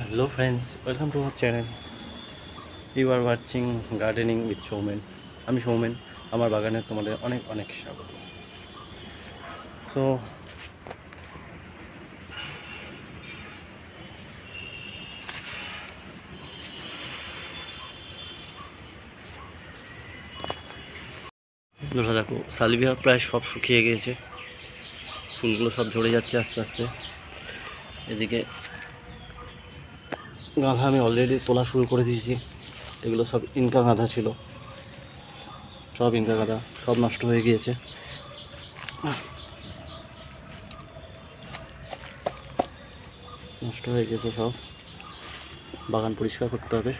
Hello friends, welcome to our channel. You are watching Gardening with Showman. আমি সৌমেন আমার বাগানে তোমাদের অনেক অনেক স্বাগত সো বন্ধুরা দেখো সালভিয়া প্রায় সব শুকিয়ে গিয়েছে ফুলগুলো সব ঝরে যাচ্ছে আস্তে আস্তে এদিকে গাঁদা আমি অলরেডি তোলা শুরু করে দিয়েছি। এগুলো সব ইনকা গাঁদা ছিল। সব ইনকা গাঁদা সব নষ্ট হয়ে গিয়েছে। নষ্ট হয়ে গেছে সব। বাগান পরিষ্কার করতে হবে।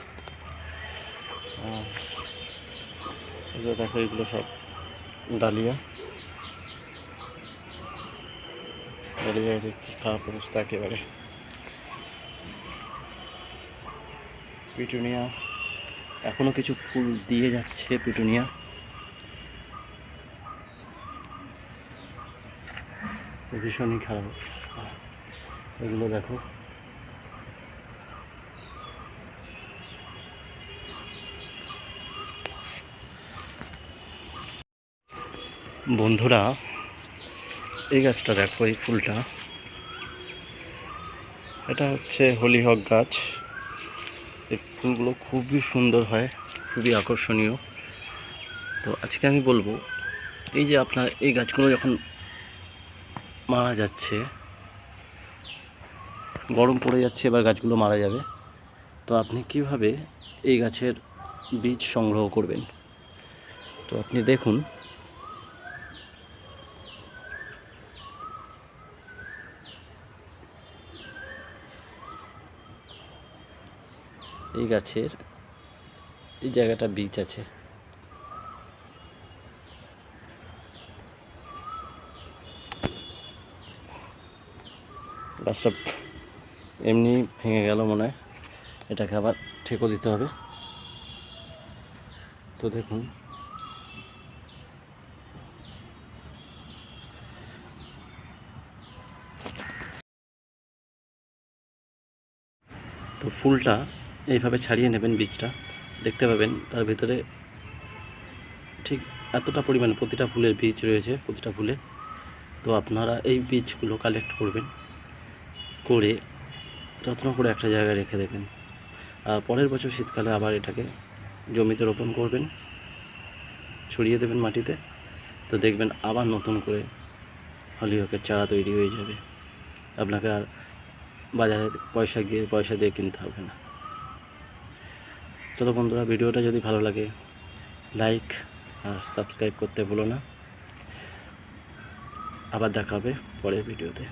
এগুলো দেখো এগুলো সব ডালিয়া। ডালিয়া গেছে কি খারাপ অবস্থা একেবারে। পিটুনিয়া। এখনও কিছু ফুল দিয়ে যাচ্ছে পিটুনিয়া। ভীষণই খারাপ এগুলো দেখো। বন্ধুরা, এই গাছটা দেখো, এই ফুলটা। এটা হচ্ছে হলিহক গাছ। এই ফুলগুলো খুবই সুন্দর হয়, খুবই আকর্ষণীয়। তো আজকে আমি বলব, এই যে আপনার এই গাছগুলো যখন মারা যাচ্ছে, গরম পড়ে যাচ্ছে, এবার গাছগুলো মারা যাবে, তো আপনি কীভাবে এই গাছের বীজ সংগ্রহ করবেন? তো আপনি দেখুন এই গাছের এই জায়গাটা বীজ আছে। গাছটা এমনি ভেঙে গেল মনে হয়। এটাকে আবার ঠেকো দিতে হবে। তো দেখুন। তো ফুলটা এইভাবে ছাড়িয়ে নেবেন বীজটা। দেখতে পাবেন তার ভিতরে ঠিক এতটা পরিমাণ প্রতিটা ফুলের বীজ রয়েছে, প্রতিটা ফুলে। তো আপনারা এই বীজগুলো কালেক্ট করবেন, করে যত্ন করে একটা জায়গায় রেখে দেবেন। আর পরের বছর শীতকালে আবার এটাকে জমিতে রোপণ করবেন, ছড়িয়ে দেবেন মাটিতে। তো দেখবেন আবার নতুন করে হলিহকের চারা তৈরি হয়ে যাবে। আপনাকে আর বাজারে পয়সা গিয়ে পয়সা দিয়ে কিনতে হবে না। চলো বন্ধুরা, ভিডিওটা যদি ভালো লাগে লাইক আর সাবস্ক্রাইব করতে ভুলো না। আবার দেখা হবে পরের ভিডিওতে।